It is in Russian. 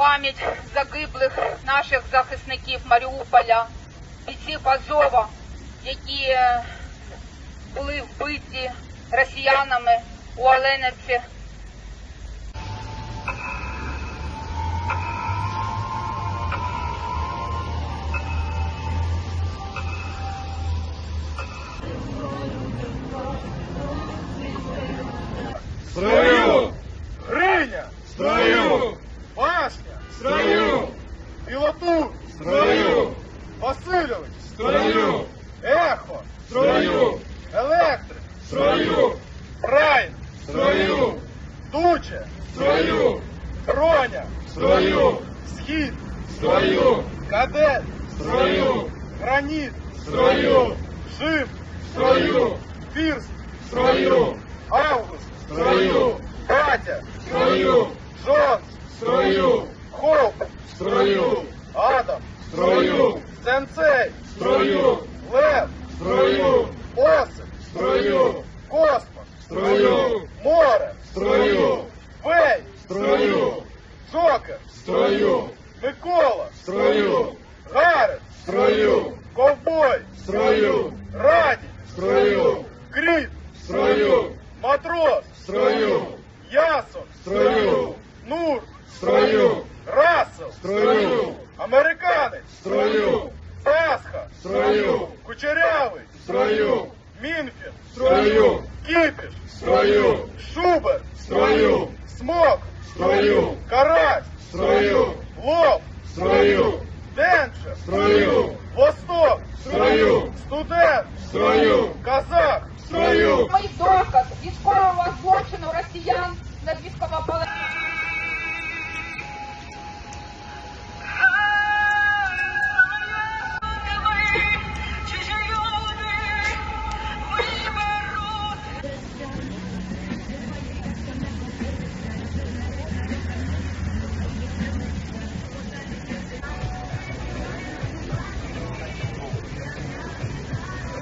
пам'ять загиблих наших захисників Маріуполя, бійців Азова, які е, були вбиті росіянами у Оленівці. Строю! Гриня, Строю! Строю! Ехо, Строю! Електрик, Строю! Прайм, Строю! Дуче, Строю! Броня, Строю! Схід, Строю! Кадет, Строю! Граніт, Строю! Жим, Строю! Фірст, Строю! Август, Строю! Катя, Строю! Джонс, Строю! Сенсей, Строю! Лев, Строю! Осип, Строю! Космос, Строю! Море, Строю! Фей, Строю! Джокер, Строю! Микола, Строю! Гарет, Строю! Ковбой, Строю! Раді, Строю! Кріт, Строю! Матрос, Строю! Ясон, Строю! Нур, Строю! Рассел, Строю! Американець, Строю! Пасха, Строю! Кучерявий, Строю! Мінфін, Строю! Кіпіш, Строю! Шубер, Строю! Смок, Строю! Карась, Строю! Лоб, Строю! Денчер, Строю! Восток, Строю! студент, Строю! казах, Строю! Мій доказ військового злочину росіян над військовополоненими.